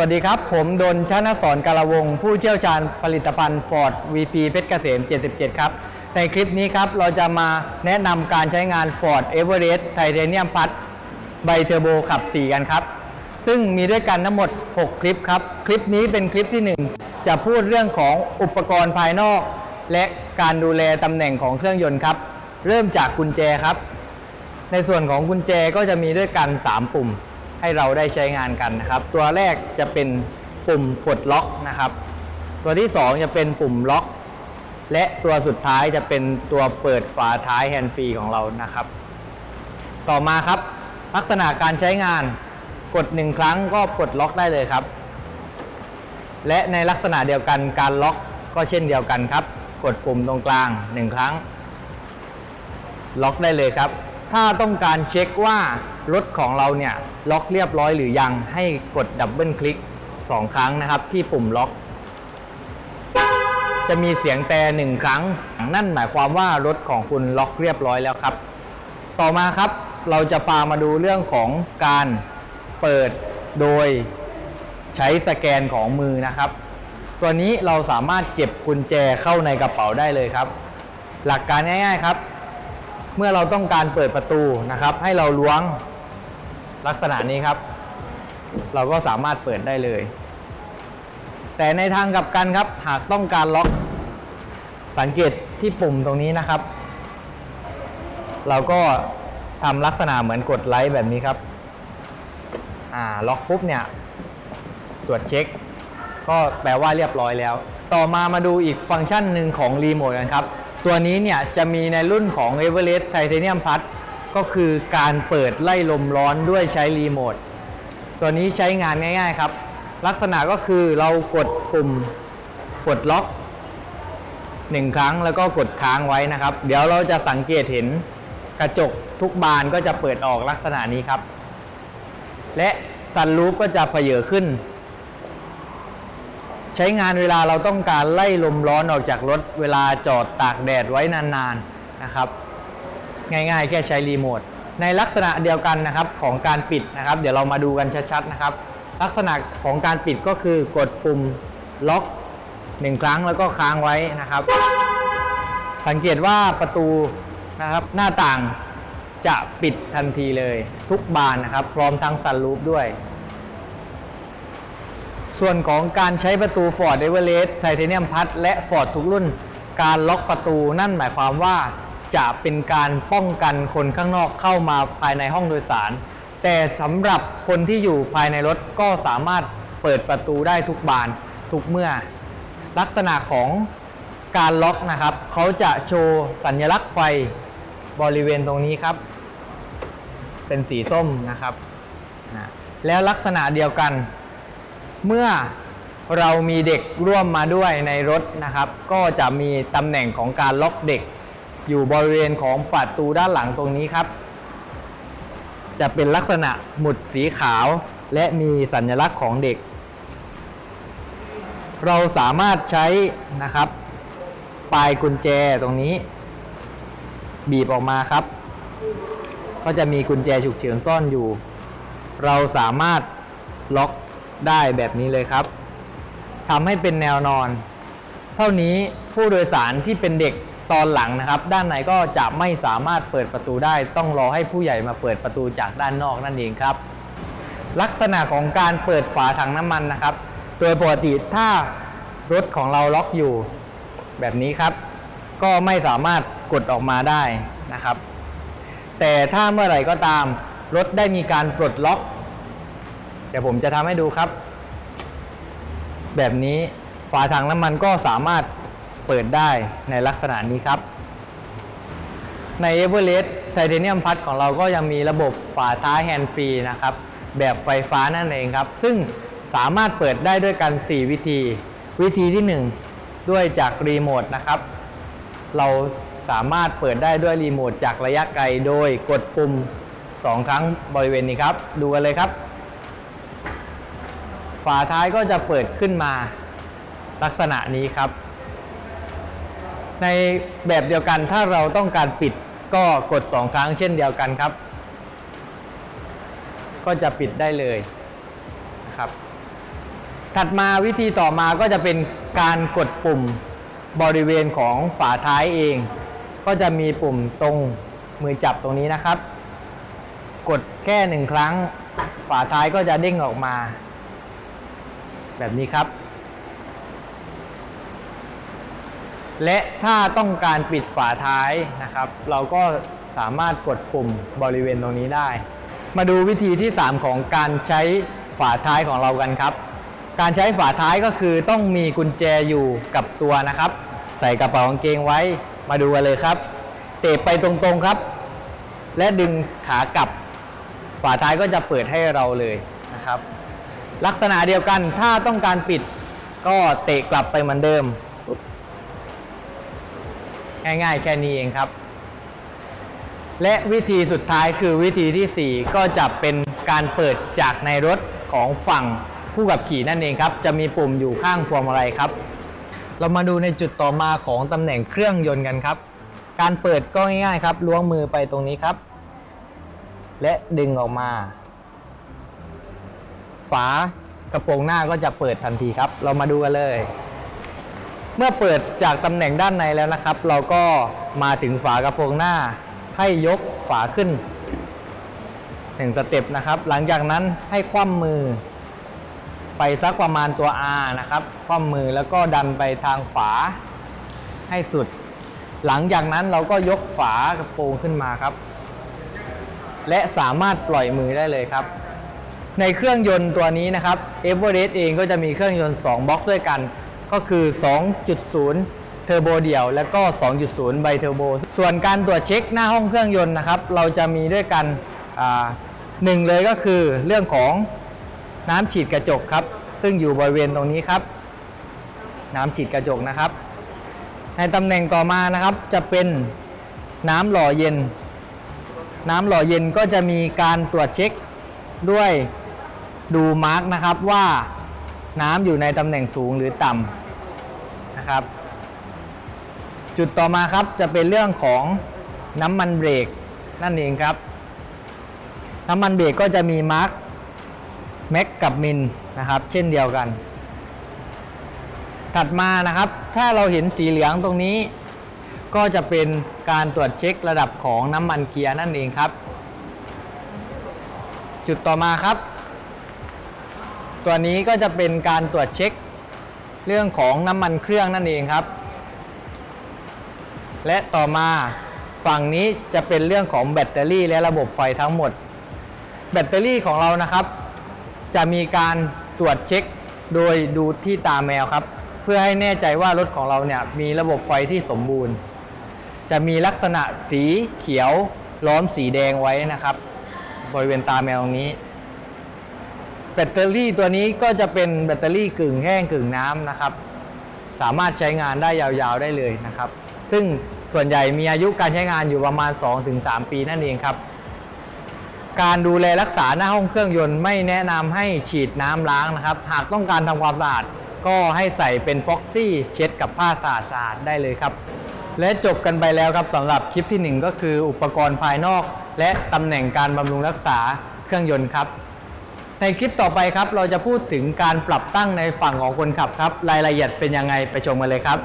วัสดีครับ ผมดนชนะสอนกาลวง ผู้เชี่ยวชาญผลิตภัณฑ์ Ford VP เพชรเกษม 77 ครับ ในคลิปนี้ครับ เราจะมาแนะนำการใช้งาน Ford Everest Titanium Plus ใบเทอร์โบขับ 4 กันครับ ซึ่งมีด้วยกันทั้งหมด 6 คลิปครับ คลิปนี้เป็นคลิปที่ 1 จะพูดเรื่องของอุปกรณ์ภายนอก และการดูแลตำแหน่งของเครื่องยนต์ครับ เริ่มจากกุญแจครับ ในส่วนของกุญแจก็จะมีด้วยกัน 3 ปุ่ม ให้เราได้ใช้งานกันนะครับ ตัวแรกจะเป็นปุ่มปลดล็อกนะครับ ตัวที่ 2 จะเป็นปุ่มล็อก และตัวสุดท้ายจะเป็นตัวเปิดฝาท้ายแฮนด์ฟรีของเรานะครับ ต่อมาครับลักษณะการใช้งานกด 1 ครั้งก็ปลดล็อกได้เลยครับ และในลักษณะเดียวกันการล็อกก็เช่นเดียวกันครับ กดปุ่มตรงกลาง 1 ครั้ง ล็อกได้เลยครับ ถ้าต้องการเช็คว่า รถของเราเนี่ยล็อกเรียบร้อยหรือยังให้กดดับเบิลคลิก 2 ครั้งนะครับ ที่ปุ่มล็อก จะมีเสียงแต่หนึ่งครั้ง นั่นหมายความว่ารถของคุณล็อกเรียบร้อยแล้วครับ ต่อมาครับเราจะพามาดูเรื่องของการเปิดโดยใช้สแกนของมือนะครับ ตัวนี้เราสามารถเก็บกุญแจเข้าในกระเป๋าได้เลยครับ หลักการง่าย ๆครับ เมื่อเราต้องการเปิดประตูนะครับ ให้เราล้วง ลักษณะนี้ครับ เราก็สามารถเปิดได้เลย แต่ในทางกลับกันครับ หากต้องการล็อก สังเกตที่ปุ่มตรงนี้นะครับ เราก็ทำลักษณะเหมือนกดไลค์แบบนี้ครับ อ่า ล็อกปุ๊บเนี่ย ตรวจเช็ค ก็แปลว่าเรียบร้อยแล้ว ต่อมามาดูอีกฟังก์ชันหนึ่งของรีโมทกันครับ ตัวนี้เนี่ยจะมีในรุ่นของ Everest Titanium Plus ก็คือการเปิดไล่ลมร้อนด้วยใช้รีโมทตัวนี้ใช้งานง่ายๆครับ ลักษณะก็คือเรากดปุ่มกดล็อกหนึ่งครั้งแล้วก็กดค้างไว้นะครับ เดี๋ยวเราจะสังเกตเห็นกระจกทุกบานก็จะเปิดออกลักษณะนี้ครับ และซันรูปก็จะเผยอขึ้น ใช้งานเวลาเราต้องการไล่ลมร้อนออกจากรถเวลาจอดตากแดดไว้นานๆนะครับ ง่ายๆ แค่ใช้รีโมทในลักษณะเดียวกันนะครับของการปิดนะครับ เดี๋ยวเรามาดูกันชัดๆนะครับ ลักษณะของการปิดก็คือกดปุ่มล็อกหนึ่งครั้งแล้วก็ค้างไว้นะครับ สังเกตว่าประตูนะครับหน้าต่างจะปิดทันทีเลย ทุกบานนะครับ พร้อมทั้งซันรูฟด้วย ส่วนของการใช้ประตู Ford Everest Titanium Plus และ Ford ทุกรุ่น การล็อกประตูนั่นหมายความว่า จะเป็นการป้องกันคนข้างนอกเข้ามาภายในห้องโดยสาร แต่สำหรับคนที่อยู่ภายในรถก็สามารถเปิดประตูได้ทุกบานทุกเมื่อ ลักษณะของการล็อกนะครับ เขาจะโชว์สัญลักษณ์ไฟบริเวณตรงนี้ครับ เป็นสีส้มนะครับ แล้วลักษณะเดียวกัน เมื่อเรามีเด็กร่วมมาด้วยในรถนะครับ ก็จะมีตำแหน่งของการล็อกเด็ก อยู่บริเวณของประตูด้านหลังตรงนี้ครับ จะเป็นลักษณะหมุดสีขาวและมีสัญลักษณ์ของเด็ก เราสามารถใช้นะครับ ปลายกุญแจตรงนี้ บีบออกมาครับ ก็จะมีกุญแจฉุกเฉินซ่อนอยู่ เราสามารถล็อกได้แบบนี้เลยครับทำให้เป็นแนวนอน เท่านี้ผู้โดยสารที่เป็นเด็ก ตอนหลังนะครับ ด้านในก็จะไม่สามารถเปิดประตูได้ ต้องรอให้ผู้ใหญ่มาเปิดประตูจากด้านนอกนั่นเองครับ ลักษณะของการเปิดฝาถังน้ำมันนะครับ โดยปกติถ้ารถของเราล็อกอยู่แบบนี้ครับ ก็ไม่สามารถกดออกมาได้นะครับ แต่ถ้าเมื่อไหร่ก็ตามรถได้มีการปลดล็อก เดี๋ยวผมจะทำให้ดูครับ แบบนี้ฝาถังน้ำมันก็สามารถ เปิดได้ในลักษณะนี้ครับ ใน Everest Titanium Plus ของเราก็ยังมีระบบฝาท้ายแฮนด์ฟรีนะครับ แบบไฟฟ้านั่นเองครับ ซึ่งสามารถเปิดได้ด้วยกัน 4 วิธี วิธีที่ 1 ด้วยจากรีโมทนะครับ เราสามารถเปิดได้ด้วยรีโมทจากระยะไกลโดยกดปุ่ม 2 ครั้งบริเวณนี้ครับ ดูกันเลยครับ ฝาท้ายก็จะเปิดขึ้นมาลักษณะนี้ครับ ในแบบเดียวกันถ้าเราต้องการปิดก็กด 2 ครั้งเช่นเดียวกันครับ ก็จะปิดได้เลยนะครับ ถัดมาวิธีต่อมาก็จะเป็นการกดปุ่มบริเวณของฝาท้ายเอง ก็จะมีปุ่มตรงมือจับตรงนี้นะครับ กดแค่หนึ่งครั้ง ฝาท้ายก็จะเด้งออกมา แบบนี้ครับ และถ้าต้องการปิดฝาท้ายนะครับ เราก็สามารถกดปุ่มบริเวณตรงนี้ได้ มาดูวิธีที่ 3 ของการใช้ฝาท้ายของเรากันครับ การใช้ฝาท้ายก็คือต้องมีกุญแจอยู่กับตัวนะครับ ใส่กระเป๋ากางเกงไว้มาดูกันเลยครับ เตะไปตรงๆครับ และดึงขากลับ ฝาท้ายก็จะเปิดให้เราเลยนะครับ ลักษณะเดียวกันถ้าต้องการปิดก็เตะกลับไปเหมือนเดิม ง่ายๆ แค่นี้เองครับ และวิธีสุดท้ายคือวิธีที่ 4 ก็จะเป็นการเปิดจากในรถของฝั่งผู้ขับขี่นั่นเองครับ จะมีปุ่มอยู่ข้างพวงมาลัยครับ เรามาดูในจุดต่อมาของตำแหน่งเครื่องยนต์กันครับ การเปิดก็ง่ายๆครับ ล้วงมือไปตรงนี้ครับ และดึงออกมา ฝากระโปรงหน้าก็จะเปิดทันทีครับ เรามาดูกันเลย เมื่อเปิดจากตำแหน่งด้านในแล้วนะครับ เราก็มาถึงฝากระโปรงหน้า ให้ยกฝาขึ้นหนึ่งสเต็ปนะครับ หลังจากนั้นให้คว่ำมือ ไปสักประมาณตัว R นะครับคว่ำมือแล้วก็ดันไปทางฝาให้สุด หลังจากนั้นเราก็ยกฝากระโปรงขึ้นมาครับ และสามารถปล่อยมือได้เลยครับในเครื่องยนต์ตัวนี้นะครับ e v e r e s t เองก็จะมีเครื่องยนต์ 2บล็อกด้วยกัน ก็คือ 2.0 เทอร์โบเดี่ยว และก็ 2.0 ไบเทอร์โบ ส่วนการตรวจเช็คหน้าห้องเครื่องยนต์นะครับ เราจะมีด้วยกันหนึ่งเลยก็คือเรื่องของน้ำฉีดกระจกครับ ซึ่งอยู่บริเวณตรงนี้ครับ น้ำฉีดกระจกนะครับ ในตำแหน่งต่อมานะครับจะเป็นน้ำหล่อเย็น น้ำหล่อเย็นก็จะมีการตรวจเช็คด้วยดูมาร์กนะครับว่าน้ำอยู่ในตำแหน่งสูงหรือต่ำ นะครับ จุดต่อมาครับจะเป็นเรื่องของน้ำมันเบรกนั่นเองครับ น้ำมันเบรกก็จะมีมาร์กแม็กกับมินนะครับ เช่นเดียวกัน ถัดมานะครับ ถ้าเราเห็นสีเหลืองตรงนี้ ก็จะเป็นการตรวจเช็คระดับของน้ำมันเกียร์นั่นเองครับ จุดต่อมาครับ ตัวนี้ก็จะเป็นการตรวจเช็ค เรื่องของน้ำมันเครื่องนั่นเองครับ และต่อมาฝั่งนี้จะเป็นเรื่องของแบตเตอรี่และระบบไฟทั้งหมด แบตเตอรี่ของเรานะครับ จะมีการตรวจเช็คโดยดูที่ตาแมวครับ เพื่อให้แน่ใจว่ารถของเราเนี่ยมีระบบไฟที่สมบูรณ์ จะมีลักษณะสีเขียวล้อมสีแดงไว้นะครับ บริเวณตาแมวตรงนี้ แบตเตอรี่ตัวนี้ก็จะเป็นแบตเตอรี่กึ่งแห้งกึ่งน้ำนะครับ สามารถใช้งานได้ยาวๆได้เลยนะครับ ซึ่งส่วนใหญ่มีอายุการใช้งานอยู่ประมาณ 2-3 ปีนั่นเองครับ การดูแลรักษาหน้าห้องเครื่องยนต์ไม่แนะนำให้ฉีดน้ำล้างนะครับ หากต้องการทำความสะอาดก็ให้ใส่เป็นฟ็อกซี่เช็ดกับผ้าสะอาดๆได้เลยครับ และจบกันไปแล้วครับสำหรับคลิปทีหนึ่1 ก็คืออุปกรณ์ภายนอก และตำแหน่งการบำรุงรักษาเครื่องยนต์ครับ ในคลิปต่อไปครับ เราจะพูดถึงการปรับตั้งในฝั่งของคนขับครับ รายละเอียดเป็นยังไงไปชมกันเลยครับ